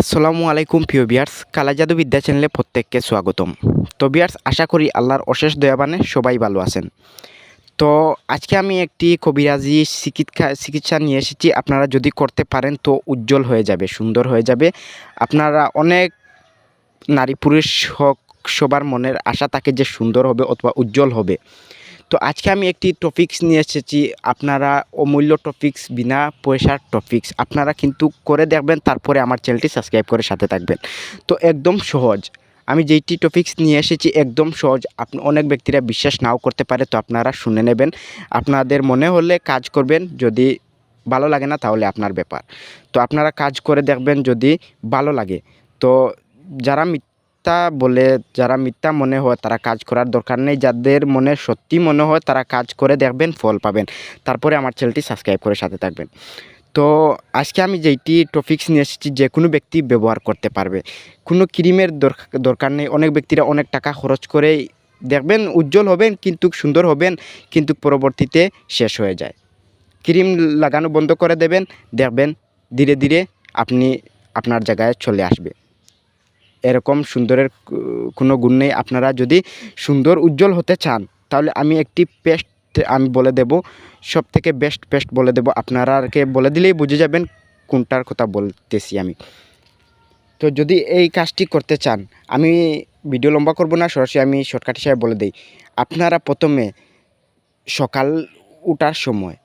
আসসালামু আলাইকুম প্রিয় বিয়ার্স, কালাজাদু বিদ্যা চ্যানেলে প্রত্যেককে স্বাগতম। তো বিয়ার্স, আশা করি আল্লাহর অশেষ দয়াবানে সবাই ভালো আছেন। তো আজকে আমি একটি কবিরাজি চিকিৎসা চিকিৎসা নিয়ে এসেছি। আপনারা যদি করতে পারেন তো উজ্জ্বল হয়ে যাবে, সুন্দর হয়ে যাবে। আপনারা অনেক নারী পুরুষ হোক, সবার মনের আশা থাকে যে সুন্দর হবে অথবা উজ্জ্বল হবে। তো আজকে আমি একটি টপিক্স নিয়ে এসেছি। আপনারা অমূল্য টপিক্স বিনা পয়সার টপিক্স আপনারা কিন্তু করে দেখবেন, তারপরে আমার চ্যানেলটি সাবস্ক্রাইব করে সাথে থাকবেন। তো একদম সহজ। আমি যেইটি টপিকস নিয়ে এসেছি, একদম সহজ। আপনি অনেক ব্যক্তিরা বিশ্বাস নাও করতে পারে, তো আপনারা শুনে নেবেন। আপনাদের মনে হলে কাজ করবেন, যদি ভালো লাগে না, তাহলে আপনার ব্যাপার। তো আপনারা কাজ করে দেখবেন, যদি ভালো লাগে। তো যারা মিথ্যা বলে যারা মিথ্যা মনে হয় তারা কাজ করার দরকার নেই। যাদের মনে সত্যি মনে হয় তারা কাজ করে দেখবেন, ফল পাবেন। তারপরে আমার চ্যানেলটি সাবস্ক্রাইব করে সাথে থাকবেন। তো আজকে আমি যেইটি টপিকস নিয়ে এসেছি, যে কোনো ব্যক্তি ব্যবহার করতে পারবে। কোনো ক্রিমের দরকা- দরকার নেই। অনেক ব্যক্তিরা অনেক টাকা খরচ করে দেখবেন উজ্জ্বল হবেন, কিন্তু সুন্দর হবেন, কিন্তু পরবর্তীতে শেষ হয়ে যায়। ক্রিম লাগানো বন্ধ করে দেবেন, দেখবেন ধীরে ধীরে আপনি আপনার জায়গায় চলে আসবে। এরকম সুন্দরের কোনো গুণ নেই। আপনারা যদি সুন্দর উজ্জ্বল হতে চান, তাহলে আমি একটি পেস্ট আমি বলে দেব। সব থেকে বেস্ট পেস্ট বলে দেব। আপনারাকে বলে দিলেই বুঝে যাবেন কোনটার কথা বলতেছি আমি। তো যদি এই কাজটি করতে চান, আমি ভিডিও লম্বা করব না, সরাসরি আমি শর্টকাট হিসাবে বলে দিই। আপনারা প্রথমে সকাল উঠার সময়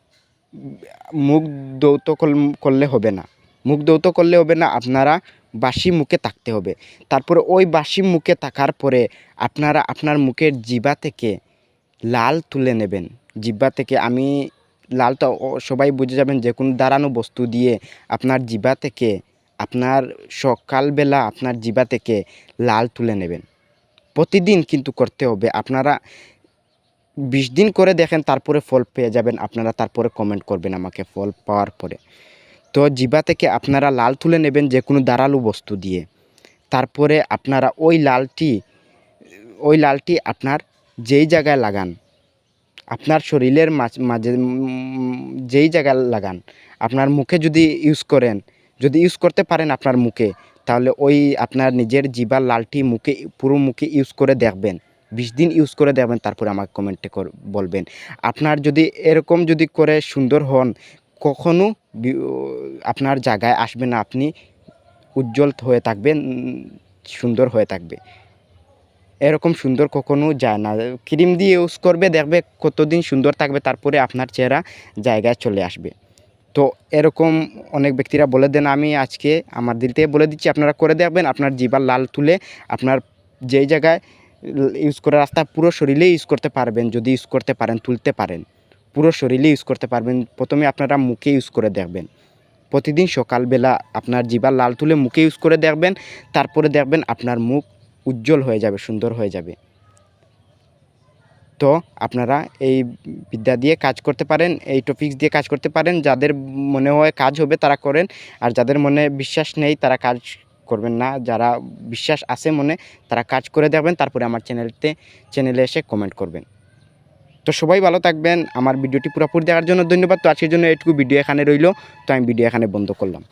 মুখ দৌত করলে হবে না। মুখ দৌত করলে হবে না, আপনারা বাসি মুখে থাকতে হবে। তারপরে ওই বাসি মুখে থাকার পরে আপনারা আপনার মুখের জিবা থেকে লাল তুলে নেবেন। জিব্বা থেকে আমি লালটা সবাই বুঝে যাবেন যে কোনো দাঁড়ানো বস্তু দিয়ে আপনার জিবা থেকে, আপনার সকালবেলা আপনার জিবা থেকে লাল তুলে নেবেন। প্রতিদিন কিন্তু করতে হবে। আপনারা বিশ দিন করে দেখেন, তারপরে ফল পেয়ে যাবেন। আপনারা তারপরে কমেন্ট করবেন আমাকে ফল পাওয়ার পরে। তো জিবা থেকে আপনারা লাল তুলে নেবেন যে কোনো দাঁড়াল বস্তু দিয়ে। তারপরে আপনারা ওই লালটি ওই লালটি আপনার যেই জায়গায় লাগান, আপনার শরীরের মাঝ- মাঝে যেই জায়গায় লাগান, আপনার মুখে যদি ইউজ করেন, যদি ইউজ করতে পারেন আপনার মুখে, তাহলে ওই আপনার নিজের জিবার লালটি মুখে, পুরো মুখে ইউজ করে দেখবেন। বিশ দিন ইউজ করে দেখবেন, তারপরে আমাকে কমেন্টে বলবেন। আপনার যদি এরকম যদি করে সুন্দর হন কখনো আপনার জায়গায় আসবে না, আপনি উজ্জ্বল হয়ে থাকবেন, সুন্দর হয়ে থাকবে। এরকম সুন্দর কখনো যায় না। ক্রিম দিয়ে ইউজ করবে, দেখবে কতদিন সুন্দর থাকবে, তারপরে আপনার চেহারা জায়গায় চলে আসবে। তো এরকম অনেক ব্যক্তিরা বলে দেন, আমি আজকে আমার দিল থেকে বলে দিচ্ছি, আপনারা করে দেখবেন, আপনার জিবার লাল তুলে আপনার যেই জায়গায় ইউজ করার রাস্তা, পুরো শরীরে ইউজ করতে পারবেন, যদি ইউজ করতে পারেন, তুলতে পারেন। পুরো শরীরে ইউজ করতে পারবেন। প্রথমে আপনারা মুখে ইউজ করে দেখবেন। প্রতিদিন সকালবেলা আপনার জিবার লাল তুলে মুখে ইউজ করে দেখবেন। তারপরে দেখবেন আপনার মুখ উজ্জ্বল হয়ে যাবে, সুন্দর হয়ে যাবে। তো আপনারা এই বিদ্যা দিয়ে কাজ করতে পারেন, এই টপিক্স দিয়ে কাজ করতে পারেন। যাদের মনে হয় কাজ হবে তারা করেন, আর যাদের মনে বিশ্বাস নেই তারা কাজ করবেন না। যারা বিশ্বাস আছে মনে, তারা কাজ করে দেখবেন। তারপরে আমার চ্যানেলতে চ্যানেলে এসে কমেন্ট করবেন। তো সবাই ভালো থাকবেন। আমার ভিডিওটি পুরোপুরি দেখার জন্য ধন্যবাদ। তো আজকের জন্য এটুকু ভিডিও এখানে রইল। তো আমি ভিডিও এখানে বন্ধ করলাম।